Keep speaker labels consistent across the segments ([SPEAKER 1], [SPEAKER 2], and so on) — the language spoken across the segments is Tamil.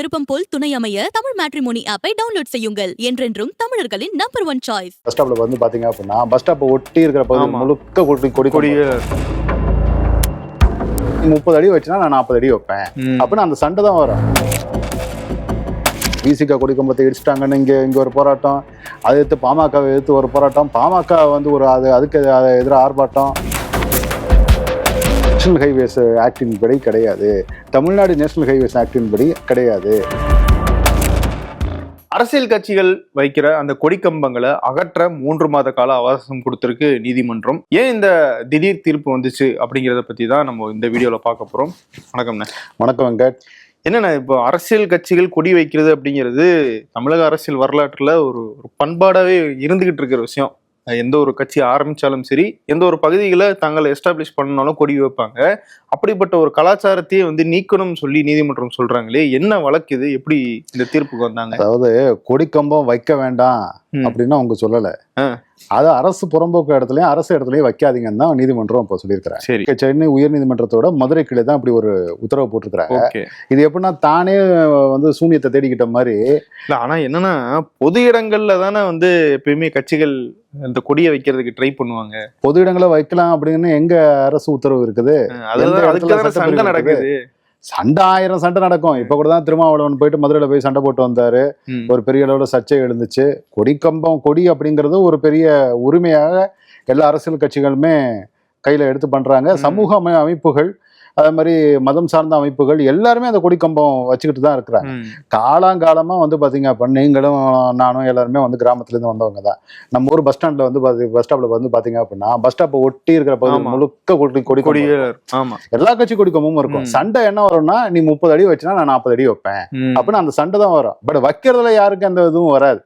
[SPEAKER 1] விருப்பம் போல் துணை அமைய தமிழ் மேட்ரிமோனி ஆப்பை டவுன்லோட் செய்யுங்கள். என்றென்றும் தமிழர்களின் நம்பர் ஒன் சாய்ஸ்
[SPEAKER 2] பஸ் ஸ்டாப்ல வந்து பாத்தீங்க அப்படின்னா பஸ் ஸ்டாப்பை ஒட்டி இருக்கிற பகுதி. முழுக்க கொடி கொடி கொடி
[SPEAKER 3] கொடிய
[SPEAKER 2] முப்பது அடி வச்சுனா நான் நாற்பது அடி வைப்பேன். அப்படின்னு அந்த சண்டை தான் வரும். விசிகா கொடி கம்பத்தை இடிச்சிட்டாங்கன்னு இங்க இங்க ஒரு போராட்டம். அதை எடுத்து பாமக எதிர்த்து ஒரு போராட்டம். பாமக வந்து ஒரு அது அதுக்கு எதிராக ஆர்ப்பாட்டம். நேஷனல் ஹைவேஸ் ஆக்டின் படி கிடையாது. தமிழ்நாடு நேஷனல் ஹைவேஸ் ஆக்டின் படி கிடையாது.
[SPEAKER 3] அரசியல் கட்சிகள் வைக்கிற அந்த கொடிக்கம்பங்களை அகற்ற மூன்று மாத கால அவகாசம் கொடுத்திருக்கு நீதிமன்றம். ஏன் இந்த திடீர் தீர்ப்பு வந்துச்சு அப்படிங்கிறத பத்தி தான் நம்ம இந்த வீடியோல பார்க்க போறோம். வணக்கம்ண்ணே
[SPEAKER 2] வணக்கம் வெங்கட்
[SPEAKER 3] என்னண்ணே இப்போ அரசியல் கட்சிகள் கொடி வைக்கிறது அப்படிங்கிறது தமிழக அரசியல் வரலாற்றுல ஒரு ஒரு பண்பாடாவே இருந்துகிட்டு இருக்கிற விஷயம். எந்த ஒரு கட்சி ஆரம்பித்தாலும் சரி எந்த ஒரு பகுதிகளை தாங்களை எஸ்டாப்ளிஷ் பண்ணாலும் கொடி வைப்பாங்க. அப்படிப்பட்ட ஒரு கலாச்சாரத்தையே வந்து நீக்கணும்னு சொல்லி நீதிமன்றம் சொல்றாங்களே என்ன வழக்கு இது? எப்படி இந்த தீர்ப்புக்கு வந்தாங்க?
[SPEAKER 2] அதாவது கொடிக்கம்பம் வைக்க வேண்டாம். அப்படின்னு அவங்க சொல்லல. அது அரசு புறம்போக்கு இடத்துலயும் அரசு இடத்துலயும் வைக்காதீங்கன்னு தான் நீதிமன்றம் இப்போ சொல்லியிருக்கிறாங்க.
[SPEAKER 3] சரி.
[SPEAKER 2] சென்னை உயர்நீதிமன்றத்தோட மதுரை கிளை தான் இப்படி ஒரு உத்தரவு போட்டிருக்கிறாங்க. இது எப்படின்னா தானே வந்து சூனியத்தை தேடிக்கிட்ட மாதிரி.
[SPEAKER 3] இல்ல ஆனா என்னன்னா பொது இடங்கள்ல தானே வந்து எப்பயுமே கட்சிகள் இந்த கொடியை வைக்கிறதுக்கு ட்ரை பண்ணுவாங்க.
[SPEAKER 2] பொது இடங்களை வைக்கலாம் அப்படின்னு எங்க அரசு உத்தரவு இருக்குது?
[SPEAKER 3] அதுதான்
[SPEAKER 2] இடத்துல
[SPEAKER 3] அதுக்கு தானே
[SPEAKER 2] சட்டப்பிரிவு
[SPEAKER 3] சண்டை நடக்குது.
[SPEAKER 2] சண்டை ஆயிரம் சண்டை நடக்கும். இப்ப கூட தான் திருமாவளவன் போயிட்டு மதுரையில போய் சண்டை போட்டு வந்தாரு. ஒரு பெரிய அளவுல சர்ச்சை எழுந்துச்சு. கொடிக்கம்பம் கொடி அப்படிங்கிறது ஒரு பெரிய உரிமையாக எல்லா அரசியல் கட்சிகளுமே கையில எடுத்து பண்றாங்க. சமூக அமை அமைப்புகள் அதே மாதிரி மதம் சார்ந்த அமைப்புகள் எல்லாருமே அந்த கொடிக்கம்பம் வச்சுக்கிட்டு தான் இருக்கிறாங்க
[SPEAKER 3] ம்.
[SPEAKER 2] காலாங்காலமா வந்து பாத்தீங்க அப்ப நீங்களும் நானும் எல்லாருமே வந்து கிராமத்துல இருந்து வந்தவங்க தான் நம்ம ஊர் பஸ் ஸ்டாண்ட்ல வந்து பாத்தி பஸ் ஸ்டாப்ல வந்து பாத்தீங்க அப்படின்னா பஸ் ஸ்டாப்பை ஒட்டி இருக்கிற பகுதி. முழுக்க கொடி கொடி கொடி எல்லா கட்சி கொடிக்கம்பமும் இருக்கும். சண்டை என்ன வரும்னா நீ முப்பது அடி வச்சுனா நான் நாற்பது அடி வைப்பேன். அப்படின்னு அந்த சண்டை தான் வரும் பட் வைக்கிறதுல யாருக்கு அந்த இதுவும் வராது.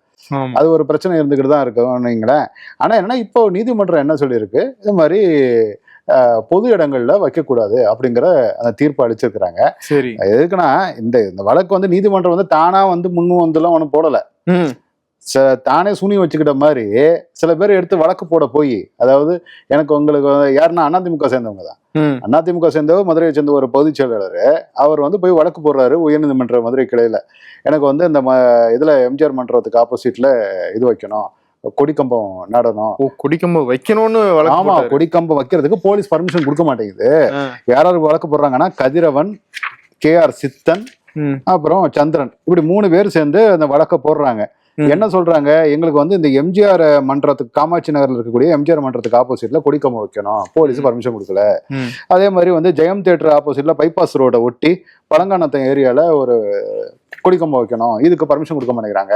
[SPEAKER 2] அது ஒரு பிரச்சனை இருந்துகிட்டு தான் இருக்கும் நீங்களேன் ஆனா என்னன்னா இப்போ நீதிமன்றம் என்ன சொல்லியிருக்கு இது மாதிரி பொது இடங்கள்ல வைக்கக்கூடாது அப்படிங்கிற அந்த தீர்ப்பு அளிச்சிருக்கிறாங்க.
[SPEAKER 3] சரி.
[SPEAKER 2] எதுக்குன்னா இந்த இந்த வழக்கு வந்து நீதிமன்றம் வந்து தானா வந்து முன்னு வந்துலாம் ஒன்றும் போடல. தானே சுனி வச்சுக்கிட்ட மாதிரி சில பேர் எடுத்து வழக்கு போட போய் அதாவது எனக்கு உங்களுக்கு யாருன்னா அதிமுக சேர்ந்தவங்க தான். அதிமுக சேர்ந்தவர் மதுரையை சேர்ந்த ஒரு பொதுச் செயலாளர் அவர் வந்து போய் வழக்கு போடுறாரு உயர்நீதிமன்ற மதுரை கிளையில. எனக்கு வந்து இந்த ம இதுல எம்ஜிஆர் மன்றத்துக்கு ஆப்போசிட்ல இது வைக்கணும். கொடிக்கம்பம் நடனம்
[SPEAKER 3] ஓ கொடிக்கம்பு வைக்கணும்னு
[SPEAKER 2] ஆமா. கொடிக்கம்பம் வைக்கிறதுக்கு போலீஸ் பர்மிஷன் கொடுக்க மாட்டேங்குது. யார் யார் வழக்கு போடுறாங்கன்னா கதிரவன் கே ஆர் சித்தன். அப்புறம் சந்திரன் இப்படி மூணு பேர் சேர்ந்து அந்த வழக்க போடுறாங்க. என்ன சொல்றாங்க? எங்களுக்கு வந்து இந்த எம்ஜிஆர் மன்றத்துக்கு காமாட்சி நகர்ல இருக்கக்கூடிய எம்ஜிஆர் மன்றத்துக்கு ஆப்போசிட்ல கொடிக்கம்பம் வைக்கணும். போலீஸ் பர்மிஷன் கொடுக்கல. அதே மாதிரி வந்து ஜெயம் தேட்டர் ஆப்போசிட்ல பைபாஸ் ரோட ஒட்டி பழங்கானத்தம் ஏரியால ஒரு கொடிக்கம்பம் வைக்கணும். இதுக்கு பர்மிஷன் கொடுக்க மாட்டேங்கிறாங்க.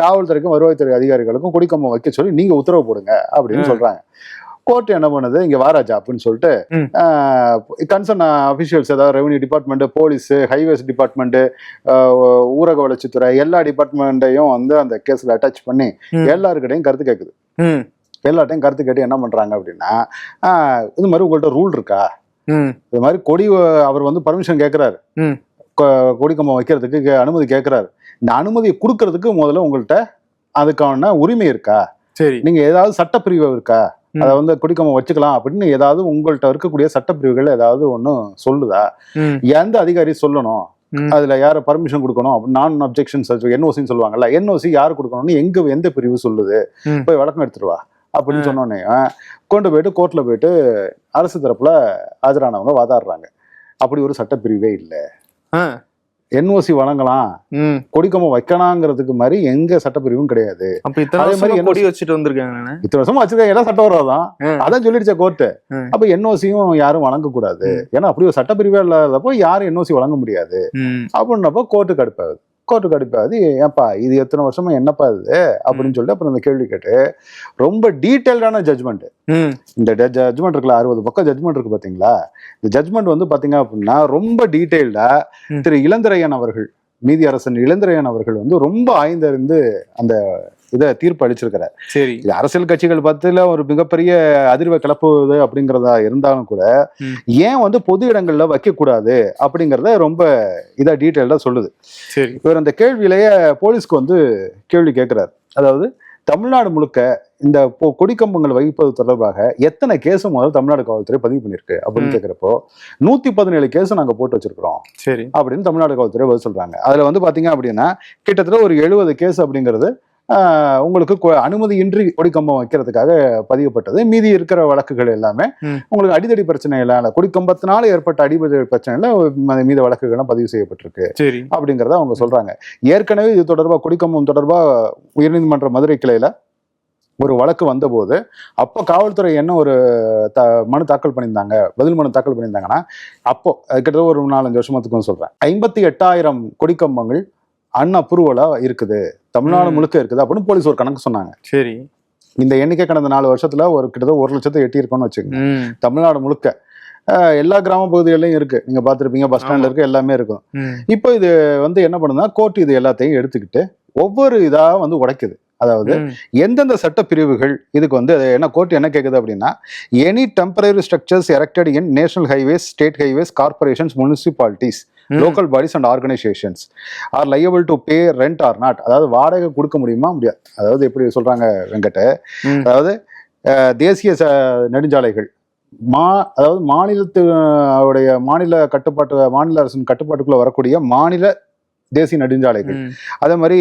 [SPEAKER 2] காவல்துறைக்கும் வருவாய்த்துறை அதிகாரிகளுக்கும் கொடிக்கம்பம் வைக்க சொல்லி நீங்க உத்தரவு போடுங்க அப்படின்னு. சொல்றாங்க. கோர்ட் என்ன பண்ணுது இங்க வாராஜா அப்படின்னு சொல்லிட்டு. கன்சர்ன் அபிஷியல்ஸ் ஏதாவது revenue department police highways department ஊரக வளர்ச்சித்துறை எல்லா டிபார்ட்மெண்ட்டையும் வந்து அந்த கேஸ்ல அட்டாச் பண்ணி. எல்லாருக்கிட்டையும் கருத்து கேட்குது. எல்லார்ட்டையும் கருத்து கேட்டு என்ன பண்றாங்க அப்படின்னா இது மாதிரி உங்கள்ட்ட ரூல் இருக்கா. இது மாதிரி கொடி அவர் வந்து பர்மிஷன் கேட்கிறாரு. கொடிக்கம்பம் வைக்கிறதுக்கு அனுமதி கேட்கிறாரு இந்த அனுமதியை கொடுக்கறதுக்கு முதல்ல உங்கள்ட்ட அதுக்கான உரிமை இருக்கா
[SPEAKER 3] சரி
[SPEAKER 2] நீங்க ஏதாவது சட்டப்பிரிவு இருக்கா. அதை வந்து குடிக்கம்பம் வச்சுக்கலாம் அப்படின்னு ஏதாவது உங்கள்ட்ட இருக்கக்கூடிய சட்டப்பிரிவுகள் ஏதாவது ஒண்ணு சொல்லுதா. எந்த அதிகாரி சொல்லணும். அதுல யார பர்மிஷன் கொடுக்கணும் நான் அப்ஜெக்ஷன் என்ஓசின்னு சொல்லுவாங்கல்ல என்ஓசி யாரு கொடுக்கணும்னு எங்க எந்த பிரிவு சொல்லுது. போய் வழக்கம் எடுத்துட்டு வா அப்படின்னு
[SPEAKER 3] ஆ.
[SPEAKER 2] சொன்னோடனே கொண்டு போயிட்டு கோர்ட்ல போயிட்டு அரசு தரப்புல ஆஜரானவங்க வாதாடுறாங்க அப்படி ஒரு சட்டப்பிரிவே இல்லை. என்ஓசி வழங்கலாம்.
[SPEAKER 3] ம்.
[SPEAKER 2] கொடிக்கம்பம் வைக்கலாங்கிறதுக்கு மாதிரி எங்க சட்டப்பிரிவும் கிடையாது. அதே மாதிரி
[SPEAKER 3] கொடி வச்சுட்டு வந்திருக்காங்க
[SPEAKER 2] இத்தனை வருஷமா வச்சிருக்க எல்லாம் சட்டம் வராதான். அதான் சொல்லிடுச்ச கோர்ட்டு. அப்ப என்ஓசியும் யாரும் வழங்கக்கூடாது ஏன்னா அப்படி ஒரு சட்டப்பிரிவே இல்லாதப்போ யாரும் என்ஓசி வழங்க முடியாது. அப்படின்னப்போ கோர்ட்டு கடுப்பாகுது கோர்ட்டு கடுப்பாகுது. ஏன்பா இது எத்தனை வருஷமா என்னப்பா இது? அப்படின்னு சொல்லிட்டு அப்புறம் இந்த கேள்வி கேட்டு ரொம்ப டீட்டெயில்டான ஜட்மெண்ட் இந்த ஜட்மெண்ட் இருக்குல்ல அறுபது பக்கம் ஜட்மெண்ட் இருக்கு பாத்தீங்களா? இந்த ஜட்மெண்ட் வந்து பாத்தீங்க அப்படின்னா ரொம்ப டீட்டெயில்டா. திரு இளந்திரையன் அவர்கள் நீதி அரசன் இளந்திரையன் அவர்கள் வந்து ரொம்ப ஆய்ந்தறிந்து அந்த இதை தீர்ப்பு அளிச்சிருக்கிறார்.
[SPEAKER 3] சரி.
[SPEAKER 2] இது அரசியல் கட்சிகள் பத்தில ஒரு மிகப்பெரிய அதிர்வை கிளப்புவது அப்படிங்கிறதா இருந்தாலும் கூட. ஏன் வந்து பொது இடங்கள்ல வைக்க கூடாது அப்படிங்கறத ரொம்ப இதா டீட்டெயில்டா சொல்லுது.
[SPEAKER 3] சரி.
[SPEAKER 2] இவர் அந்த கேள்வியிலேயே போலீஸ்க்கு வந்து கேள்வி கேட்கிறார். அதாவது தமிழ்நாடு முழுக்க இந்த கொடிக்கம்பங்கள் வைப்பது தொடர்பாக எத்தனை கேஸ் முதல்ல தமிழ்நாடு காவல்துறை பதிவு பண்ணிருக்கு அப்படின்னு. கேட்கிறப்போ நூத்தி பதினேழு கேஸ் நாங்க போட்டு வச்சிருக்கிறோம்
[SPEAKER 3] சரி.
[SPEAKER 2] அப்படின்னு தமிழ்நாடு காவல்துறை பதில் சொல்றாங்க. அதுல வந்து பாத்தீங்க அப்படின்னா கிட்டத்தட்ட ஒரு எழுபது கேஸ் அப்படிங்கிறது உங்களுக்கு அனுமதியின்றி கொடிக்கம்பம் வைக்கிறதுக்காக பதியப்பட்டது. மீதி இருக்கிற வழக்குகள் எல்லாமே. உங்களுக்கு அடிதடி பிரச்சனை இல்ல கொடிக்கம்பத்தினால ஏற்பட்ட அடிபடி பிரச்சனைல மீத வழக்குகள்லாம் பதிவு செய்யப்பட்டிருக்கு
[SPEAKER 3] சரி.
[SPEAKER 2] அப்படிங்கிறத அவங்க சொல்றாங்க. ஏற்கனவே இது தொடர்பா கொடிக்கம்பம் தொடர்பா உயர்நீதிமன்ற மதுரை கிளையில ஒரு வழக்கு வந்தபோது அப்போ காவல்துறை என்ன ஒரு த மனு தாக்கல் பண்ணியிருந்தாங்க? பதில் மனு தாக்கல் பண்ணியிருந்தாங்கன்னா அப்போ கிட்டத்தட்ட ஒரு நாலஞ்சு வருஷமத்துக்கும் சொல்றேன். ஐம்பத்தி எட்டாயிரம் கொடிக்கம்பங்கள் அன்அப்ரூவலா இருக்குது. தமிழ்நாடு. முழுக்க இருக்குது அப்படின்னு போலீஸ் ஒரு கணக்கு சொன்னாங்க.
[SPEAKER 3] சரி.
[SPEAKER 2] இந்த எண்ணிக்கை கடந்த நாலு வருஷத்துல ஒரு கிட்டத்தட்ட ஒரு லட்சத்தை எட்டியிருக்கோம்னு வச்சுக்கோங்க. தமிழ்நாடு முழுக்க. எல்லா கிராம பகுதிகளிலும் இருக்கு. நீங்க பார்த்திருப்பீங்க பஸ் ஸ்டாண்ட்ல. இருக்கு எல்லாமே இருக்கும். இப்போ இது வந்து என்ன பண்ணுதுன்னா கோர்ட் இது எல்லாத்தையும் எடுத்துக்கிட்டு ஒவ்வொரு இதா வந்து உடைக்குது. அதாவது. எந்தெந்த சட்ட பிரிவுகள் இதுக்கு வந்து என்ன கோர்ட் என்ன கேக்குது அப்படின்னா any temporary structures erected in national highways state highways corporations municipalities. Local bodies and organisations are liable to pay rent or not அதாவது வாடகை கொடுக்க முடியுமா? முடியாது. அதாவது எப்படி சொல்றாங்க வெங்கட்
[SPEAKER 3] ம்.
[SPEAKER 2] அதாவது தேசிய ச- நெடுஞ்சாலைகள். மா அதாவது மாநிலத்து அஹ், உடைய மாநில கட்டுப்பாட்டு மாநில அரசின் கட்டுப்பாட்டுக்குள்ள வரக்கூடிய மாநில தேசிய நெடுஞ்சாலைகள். அதே மாதிரி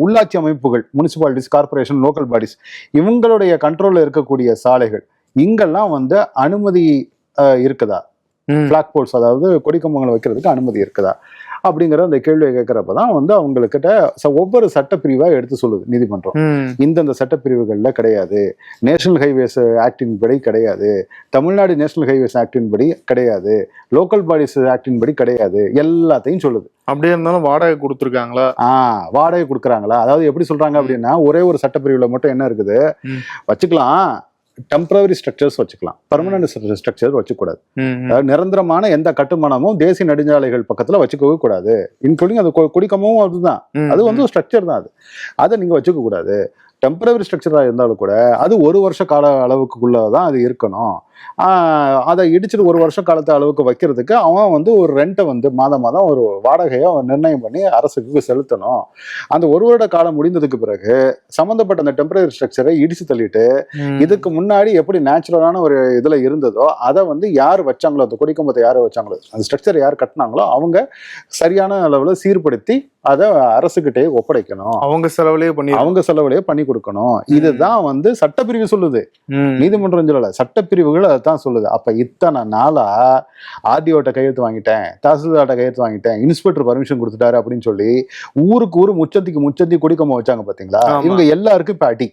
[SPEAKER 2] உள்ளாட்சி அமைப்புகள் முனிசிபாலிட்டிஸ் கார்ப்பரேஷன் லோக்கல் பாடிஸ் இவங்களுடைய கண்ட்ரோல்ல இருக்கக்கூடிய சாலைகள் இங்கெல்லாம் வந்து அனுமதி இருக்குதா. பிளாக் போல்ஸ் அதாவது கொடிக்கம்பங்களை வைக்கிறதுக்கு அனுமதி இருக்குதா? அப்படிங்கிற அந்த கேள்வியை கேட்கறப்ப தான் வந்து அவங்கக்கிட்ட ஒவ்வொரு சட்டப்பிரிவா எடுத்து சொல்லுது நீதிமன்றம். இந்தந்த சட்டப்பிரிவுகள்ல கிடையாது. நேஷனல் ஹைவேஸ் ஆக்டின் படி கிடையாது. தமிழ்நாடு நேஷனல் ஹைவேஸ் ஆக்டின் படி கிடையாது. லோக்கல் பாடிஸ் ஆக்டின் படி கிடையாது. எல்லாத்தையும் சொல்லுது.
[SPEAKER 3] அப்படியே இருந்தாலும் வாடகை கொடுத்துருக்காங்களா?
[SPEAKER 2] ஆ வாடகை கொடுக்குறாங்களா? அதாவது எப்படி சொல்றாங்க அப்படின்னா ஒரே ஒரு சட்டப்பிரிவுல மட்டும் என்ன இருக்குது. வச்சுக்கலாம். டெம்பரவரி ஸ்ட்ரக்சர்ஸ் வச்சுக்கலாம். பர்மனன்ட் ஸ்ட்ரக்சர் வச்சுக்கூடாது. அதாவது நிரந்தரமான எந்த கட்டுமானமும் தேசிய நெடுஞ்சாலைகள் பக்கத்துல வச்சுக்கவே கூடாது. இன்க்ளூடிங் அது கொ- கொடிக்கம்பமும் அதுதான். அது வந்து ஒரு ஸ்ட்ரக்சர் தான் அது. அதை நீங்க வச்சுக்க கூடாது டெம்பரவரி ஸ்ட்ரக்சரா இருந்தாலும் கூட அது ஒரு வருஷ கால அளவுக்குள்ள தான் அது இருக்கணும். அதை இடிச்சிட்டு ஒரு வருஷ காலத்து அளவுக்கு வைக்கிறதுக்கு அவன் வந்து ஒரு ரெண்ட்டை வந்து மாதம் மாதம் ஒரு வாடகையை அவன் நிர்ணயம் பண்ணி அரசுக்கு செலுத்தணும் அந்த ஒரு வருட காலம் முடிந்ததுக்கு பிறகு சம்பந்தப்பட்ட அந்த டெம்பரரி ஸ்ட்ரக்சரை இடிச்சு தள்ளிட்டு. இதுக்கு முன்னாடி எப்படி நேச்சுரலான ஒரு இதுல இருந்ததோ அதை வந்து யார் வச்சாங்களோ அந்த கொடிக்கம்பத்தை யார் வச்சாங்களோ அந்த ஸ்ட்ரக்சர் யார் கட்டினாங்களோ அவங்க சரியான அளவுல சீர்படுத்தி அதை அரசுகிட்டே ஒப்படைக்கணும்.
[SPEAKER 3] அவங்க செலவுலயே பண்ணி
[SPEAKER 2] அவங்க செலவுலயே பண்ணி கொடுக்கணும். இதுதான் வந்து சட்டப்பிரிவு சொல்லுது. நீதிமன்றம் சொல்லல. சட்டப்பிரிவுகள் அதைத்தான் சொல்லுது. அப்ப இத்தனை நாளா ஆர்டிஓட்ட கையெழுத்து வாங்கிட்டேன். தாசில்தார்ட்ட கையெழுத்து வாங்கிட்டேன். இன்ஸ்பெக்டர் பர்மிஷன் கொடுத்துட்டாரு அப்படின்னு சொல்லி ஊருக்கு ஊரு முச்சந்திக்கு முச்சந்தி கொடிக்கம்ப வச்சாங்க பாத்தீங்களா. இவங்க எல்லாருக்கும் இப்ப அடி.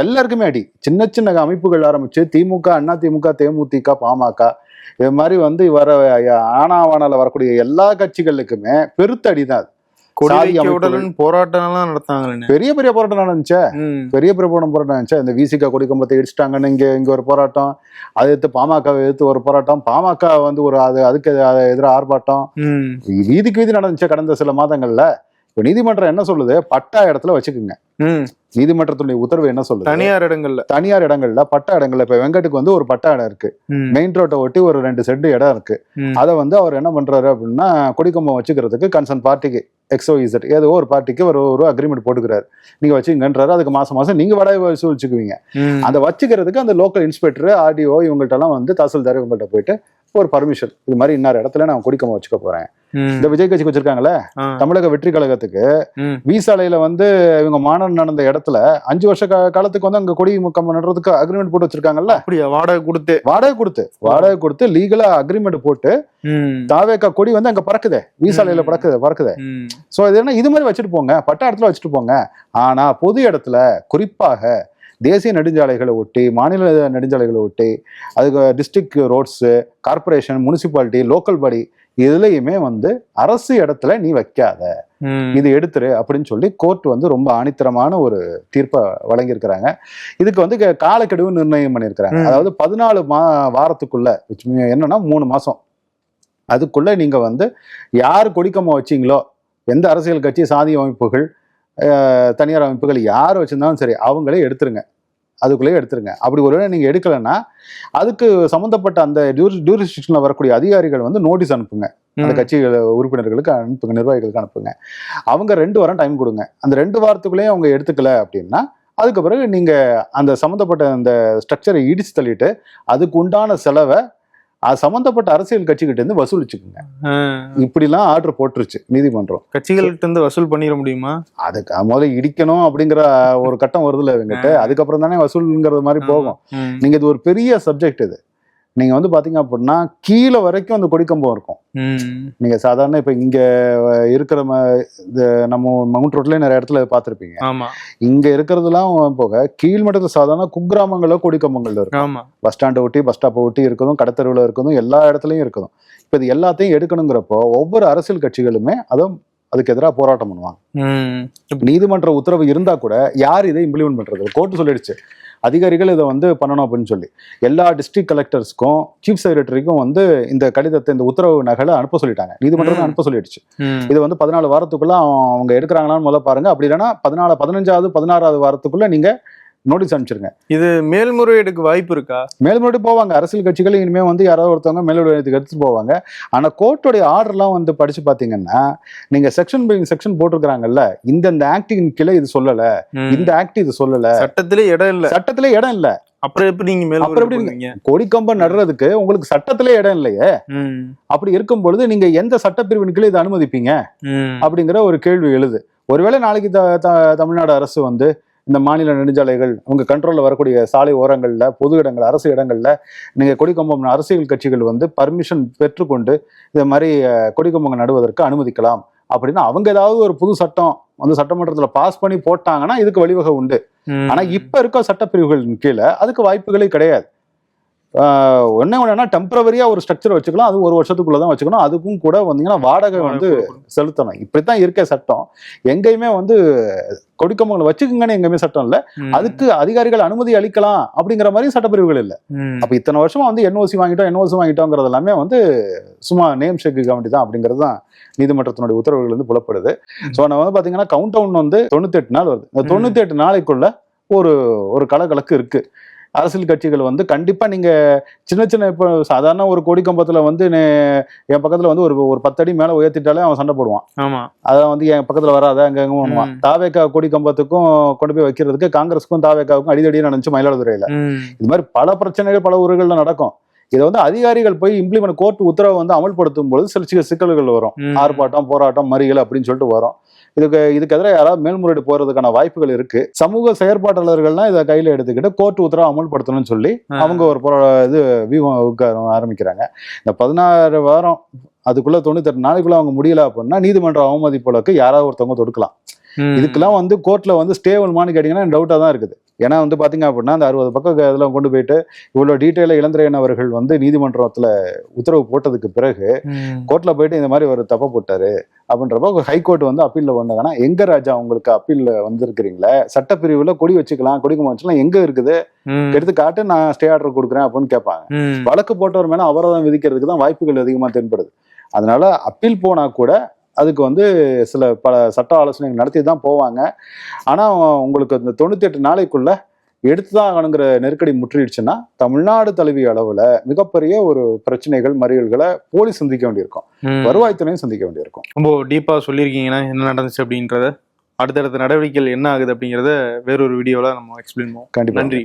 [SPEAKER 2] எல்லாருக்குமே அடி. சின்ன சின்ன அமைப்புகள் ஆரம்பிச்சு திமுக அண்ணா திமுக தேமுதிக பாமக இது மாதிரி வந்து வர ஆனாவானால வரக்கூடிய எல்லா கட்சிகளுக்குமே பெருத்த அடிதான்
[SPEAKER 3] போராட்டம் எல்லாம் நடத்தாங்களே
[SPEAKER 2] பெரிய பெரிய போராட்டம் நடந்துச்சே? பெரிய பெரிய போராட்டம் போராட்டம் இருந்துச்சு இந்த விசிகா கொடிக்கம்பத்தை இடிச்சிட்டாங்கன்னு இங்க இங்க ஒரு போராட்டம். அதை எடுத்து பாமக எதிர்த்து ஒரு போராட்டம். பாமக வந்து ஒரு அது அதுக்கு எதிராக ஆர்ப்பாட்டம். வீதிக்கு வீதி நடந்துச்சு கடந்த சில மாதங்கள்ல. இப்ப நீதிமன்றம் என்ன சொல்லுது? பட்டா இடத்துல வச்சுக்குங்க. நீதிமன்றத்துடைய உத்தரவு என்ன சொல்லுது?
[SPEAKER 3] தனியார் இடங்கள்ல.
[SPEAKER 2] தனியார் இடங்கள்ல பட்டா இடங்கள்ல. இப்ப வெங்கட்டுக்கு வந்து ஒரு பட்டா இடம் இருக்கு. மெயின் ரோட்டை ஒட்டி ஒரு ரெண்டு செட்டு இடம் இருக்கு. அதை வந்து அவர் என்ன பண்றாரு அப்படின்னா கொடிக்கம்பம் வச்சுக்கிறதுக்கு கன்சர்ன் பார்ட்டிக்கு எக்ஸோ இசட் ஏதோ ஒரு பார்ட்டிக்கு ஒரு ஒரு அக்ரிமெண்ட் போட்டுக்கிறாரு. நீங்க வச்சுங்கன்றாரு அதுக்கு மாசம் மாசம் நீங்க வாடகை வசூலிச்சுக்குவீங்க. அந்த வச்சுக்கிறதுக்கு அந்த லோக்கல் இன்ஸ்பெக்டர் ஆர்டிஓ இவங்கள்ட்ட எல்லாம் வந்து தாசில்தார் இவங்கள்ட்ட போயிட்டு ஒரு பர்மிஷன் இது மாதிரி இன்னார் இடத்துல நான் கொடிக்கம்பம் வச்சுக்க போறேன். இந்த விஜய் கட்சிக்கு வச்சிருக்காங்களே. தமிழக வெற்றி கழகத்துக்கு. வீசாலையில வந்து இவங்க மாநாடு நடந்த இடத்துல அஞ்சு வருஷ காலத்துக்கு வந்து அங்க கொடி கம்பம் நடுறதுக்கு அக்ரிமெண்ட் போட்டு வச்சிருக்காங்கல்ல?
[SPEAKER 3] அப்படியா? வாடகை கொடுத்து.
[SPEAKER 2] வாடகை கொடுத்து. வாடகை கொடுத்து லீகலா அக்ரிமெண்ட் போட்டு. தாவேக்கா கொடி வந்து அங்க பறக்குதே. வீசாலையில. பறக்குது பறக்குது. சோ இது என்ன? இது மாதிரி வச்சுட்டு போங்க. பட்டா இடத்துல வச்சுட்டு போங்க. ஆனா பொது இடத்துல குறிப்பாக தேசிய நெடுஞ்சாலைகளை ஒட்டி மாநில நெடுஞ்சாலைகளை ஒட்டி அதுக்கு district roads corporation municipality local body இதுலயுமே வந்து அரசு இடத்துல நீ வைக்காத. இது எடுத்துரு அப்படின்னு சொல்லி கோர்ட் வந்து ரொம்ப ஆணித்தரமான ஒரு தீர்ப்பை வழங்கியிருக்கிறாங்க. இதுக்கு வந்து காலக்கெடுவு நிர்ணயம் பண்ணியிருக்கிறாங்க. அதாவது பதினாலு மா வாரத்துக்குள்ள என்னன்னா மூணு மாசம். அதுக்குள்ள நீங்க வந்து யார் கொடிக்கம்மா வச்சீங்களோ எந்த அரசியல் கட்சி சாதி அமைப்புகள் தனியார் அமைப்புகள் யார் வச்சிருந்தாலும் சரி அவங்களே எடுத்துருங்க. அதுக்குள்ளேயே எடுத்துருங்க. அப்படி ஒருவேளை நீங்க எடுக்கலைன்னா அதுக்கு சம்பந்தப்பட்ட அந்த டியூரிஸ்டிக்ஷன்ல வரக்கூடிய அதிகாரிகள் வந்து நோட்டீஸ் அனுப்புங்க. அந்த
[SPEAKER 3] ம்.
[SPEAKER 2] கட்சி உறுப்பினர்களுக்கு அனுப்புங்க நிர்வாகிகளுக்கு அனுப்புங்க. அவங்க ரெண்டு வாரம் டைம் கொடுங்க. அந்த ரெண்டு வாரத்துக்குள்ளேயே அவங்க எடுத்துக்கல அப்படின்னா அதுக்கு பிறகு நீங்க அந்த சம்மந்தப்பட்ட அந்த ஸ்ட்ரக்சரை இடிச்சு தள்ளிட்டு அதுக்கு உண்டான செலவை அது சம்மந்தப்பட்ட அரசியல் கட்சிகிட்ட இருந்து வசூலிச்சுக்குங்க. இப்படிலாம் ஆர்டர் போட்டுருச்சு நீதிமன்றம்
[SPEAKER 3] கட்சிகள்கிட்ட இருந்து வசூல் பண்ணிட முடியுமா?
[SPEAKER 2] அதுக்கு முதல்ல இடிக்கணும் அப்படிங்கிற ஒரு கட்டம் வருதுல்ல இவங்கிட்ட. அதுக்கப்புறம் தானே வசூலுங்கிறது மாதிரி போகும். நீங்க இது ஒரு பெரிய சப்ஜெக்ட் இது. நீங்க வந்து பாத்தீங்க அப்படின்னா கீழே வரைக்கும் அந்த கொடிக்கம்பம் இருக்கும். நீங்க சாதாரண இப்ப இங்க இருக்கிற ம- இது நம்ம மவுண்ட் ரோட்லயே நிறைய இடத்துல பார்த்திருப்பீங்க. இங்க இருக்கிறதுலாம் போக கீழ்மட்டத்தில் சாதாரண குக்கிராமங்களோ கொடிக்கம்பங்கள் இருக்கும். பஸ் ஸ்டாண்டை ஒட்டி பஸ் ஸ்டாப்பை ஒட்டி இருக்கதும் கடத்தருவில் இருக்கதும் எல்லா இடத்துலையும் இருக்கதும். இப்போ இது எல்லாத்தையும் எடுக்கணுங்கிறப்போ ஒவ்வொரு அரசியல் கட்சிகளுமே அதுவும் அதுக்கு எதிராக போராட்டம் பண்ணுவாங்க. நீதிமன்ற உத்தரவு இருந்தா கூட யார் இதை இம்ப்ளிமெண்ட் பண்றது? கோர்ட்டு சொல்லிடுச்சு. அதிகாரிகள் இதை வந்து பண்ணணும் அப்படின்னு சொல்லி. எல்லா டிஸ்ட்ரிக்ட் கலெக்டர்ஸ்க்கும் சீஃப் செக்ரட்டரிக்கும் வந்து இந்த கடிதத்தை இந்த உத்தரவு நகலை அனுப்ப சொல்லிட்டாங்க. நீதிமன்றம். அனுப்ப சொல்லிடுச்சு. இது வந்து பதினாலு வாரத்துக்குள்ள அவங்க எடுக்கிறாங்களான்னு முதல்ல பாருங்க. அப்படி இல்லைன்னா பதினாலு பதினஞ்சாவது பதினாறாவது வாரத்துக்குள்ள நீங்க நோட்டீஸ் அனுப்பிச்சிருங்க.
[SPEAKER 3] இது மேல்முறையீடுக்கு வாய்ப்பு இருக்கா?
[SPEAKER 2] மேல்முறையீடு போவாங்க. அரசியல் கட்சிகள் இனிமே வந்து யாராவது ஒருத்தவங்க மேல்முறையீடுக்கு எடுத்துட்டு போவாங்க. ஆனா கோர்ட்டுடைய ஆர்டர்லாம் வந்து படிச்சு பாத்தீங்கன்னா நீங்க செக்ஷன் பை செக்ஷன் போட்டிருக்கிறாங்கல்ல இந்த இந்த ஆக்டின் கீழே இது சொல்லல. இந்த ஆக்ட் இது சொல்லல.
[SPEAKER 3] சட்டத்திலே இடம் இல்ல.
[SPEAKER 2] சட்டத்திலே இடம் இல்ல.
[SPEAKER 3] அப்புறம் எப்படி நீங்க மேல்
[SPEAKER 2] அப்புறம் எப்படி கொடிக்கம்பம் நடுறதுக்கு உங்களுக்கு சட்டத்திலே இடம் இல்லையே. அப்படி இருக்கும் பொழுது நீங்க எந்த சட்டப்பிரிவின் கீழே இதை அனுமதிப்பீங்க. அப்படிங்கிற ஒரு கேள்வி எழுது. ஒருவேளை நாளைக்கு தமிழ்நாடு அரசு வந்து இந்த மாநில நெடுஞ்சாலைகள் உங்க கண்ட்ரோல்ல வரக்கூடிய சாலை ஓரங்கள்ல பொது இடங்கள் அரசு இடங்கள்ல நீங்க கொடிக்கம்பம் அரசியல் கட்சிகள் வந்து பர்மிஷன் பெற்றுக்கொண்டு இந்த மாதிரி கொடிக்கம்பங்கள் நடுவதற்கு அனுமதிக்கலாம். அப்படின்னு அவங்க ஏதாவது ஒரு புது சட்டம் வந்து சட்டமன்றத்துல பாஸ் பண்ணி போட்டாங்கன்னா இதுக்கு வழிவகை உண்டு. ஆனா இப்ப இருக்க சட்டப்பிரிவுகளின் கீழே அதுக்கு வாய்ப்புகளே கிடையாது. ஒண்ணே ஒண்ணுன்னா டெம்பரவரியா ஒரு ஸ்ட்ரக்சர் வச்சுக்கலாம். அது ஒரு வருஷத்துக்குள்ள தான் வச்சுக்கணும். அதுக்கும் கூட வந்தீங்கன்னா வாடகை வந்து செலுத்தணும். இப்படித்தான் இருக்க சட்டம். எங்கேயுமே வந்து கொடிக்கம்பங்களை வச்சுக்கோங்கன்னு எங்கேயுமே சட்டம் இல்ல. அதுக்கு அதிகாரிகள் அனுமதி அளிக்கலாம் அப்படிங்கிற மாதிரி சட்டப்பிரிவுகள் இல்ல. அப்ப இத்தனை வருஷமா வந்து என்ஓசி வாங்கிட்டோம் என்ஓசி வாங்கிட்டோங்கிறது எல்லாமே வந்து சும்மா நேம் ஷேக்கு கமிட்டி தான் அப்படிங்கிறது தான் நீதிமன்றத்தினுடைய உத்தரவுகள் வந்து புலப்படுது ஸோ நம்ம வந்து பாத்தீங்கன்னா கவுண்ட் டவுன் வந்து தொண்ணூத்தெட்டு நாள் வருது. இந்த
[SPEAKER 3] ம்.
[SPEAKER 2] தொண்ணூத்தெட்டு நாளைக்குள்ள ஒரு ஒரு கலகலக்கு இருக்கு. அரசியல் கட்சிகள் வந்து கண்டிப்பா நீங்க சின்ன சின்ன இப்போ சாதாரண ஒரு கொடி கம்பத்துல வந்து என் பக்கத்துல வந்து ஒரு ஒரு பத்தடி மேல உயர்த்திட்டாலே அவன் சண்டை போடுவான்.
[SPEAKER 3] ஆமா.
[SPEAKER 2] அதான் வந்து என் பக்கத்துல வராத அங்க எங்க பண்ணுவான். தாவேக்கா கொடி கம்பத்துக்கும் கொண்டு போய் வைக்கிறதுக்கு காங்கிரஸுக்கும் தாவேக்காவுக்கும் அடிதடி நடந்துச்சு மயிலாடுதுறையில. இது மாதிரி பல பிரச்சனைகள் பல ஊர்கள்ல நடக்கும். இதை வந்து அதிகாரிகள் போய் இம்ப்ளிமெண்ட் கோர்ட் உத்தரவை வந்து அமல்படுத்தும் பொழுது சில சில சிக்கல்கள் வரும். ஆர்ப்பாட்டம் போராட்டம் மறியல் அப்படின்னு சொல்லிட்டு வரும். இதுக்கு இதுக்கு எதிராக யாராவது மேல்முறையீடு போறதுக்கான வாய்ப்புகள் இருக்கு சமூக செயற்பாட்டாளர்கள்லாம் இதை கையில எடுத்துக்கிட்டு கோர்ட் உத்தரவு அமல்படுத்தணும்னு சொல்லி. அவங்க ஒரு இது வியூகம் ஆரம்பிக்கிறாங்க இந்த பதினாறு வாரம் அதுக்குள்ள தொண்ணூத்தெட்டு நாளைக்குள்ள அவங்க முடியல அப்படின்னா நீதிமன்ற அவமதிப்புகளுக்கு யாராவது ஒருத்தவங்க தொடுக்கலாம். இதுக்கெல்லாம் வந்து கோர்ட்ல வந்து ஸ்டே வருமானு கேட்டீங்கன்னா டவுட்டா தான் இருக்குது ஏன்னா வந்து பாத்தீங்க அப்படின்னா அந்த அறுபது பக்கம் இதெல்லாம் கொண்டு போயிட்டு இவ்வளவு டீட்டெயில இளந்திரையன் அவர்கள் வந்து நீதிமன்றத்துல உத்தரவு போட்டதுக்கு பிறகு
[SPEAKER 3] ம்.
[SPEAKER 2] கோர்ட்ல போயிட்டு இந்த மாதிரி ஒரு தப்பை போட்டாரு அப்படின்றப்ப ஹைகோர்ட் வந்து அப்பீல்ல வந்தாங்கன்னா எங்க ராஜா உங்களுக்கு அப்பீல்ல வந்திருக்கிறீங்களே சட்டப்பிரிவுல கொடி வச்சுக்கலாம் கொடிக்கு வச்சுக்கலாம் எங்க இருக்குது
[SPEAKER 3] ம்.
[SPEAKER 2] எடுத்து காட்டு நான் ஸ்டே ஆர்டர் கொடுக்குறேன் அப்படின்னு கேட்பாங்க. வழக்கு போட்டவர் மேல அபராதம் விதிக்கிறதுக்கு தான் வாய்ப்புகள் அதிகமா தென்படுது அதனால அப்பீல் போனா கூட அதுக்கு வந்து சில பல சட்ட ஆலோசனைகள் நடத்தி தான் போவாங்க. ஆனா உங்களுக்கு இந்த தொண்ணூத்தி எட்டு நாளைக்குள்ள எடுத்துதான் ஆகணுங்கிற நெருக்கடி முற்றிடுச்சுன்னா தமிழ்நாடு தழுவிய அளவுல மிகப்பெரிய ஒரு பிரச்சனைகள் மறியல்களை போலீஸ் சந்திக்க வேண்டியிருக்கும். வருவாய்த்துறையும் சந்திக்க வேண்டியிருக்கும்.
[SPEAKER 3] ரொம்ப டீப்பா சொல்லியிருக்கீங்கன்னா என்ன நடந்துச்சு அப்படின்றத அடுத்தடுத்த நடவடிக்கைகள் என்ன ஆகுது அப்படிங்கறத வேறொரு வீடியோல நம்ம எக்ஸ்பிளைன் பண்ணுவோம்.
[SPEAKER 2] கண்டிப்பா.
[SPEAKER 3] நன்றி.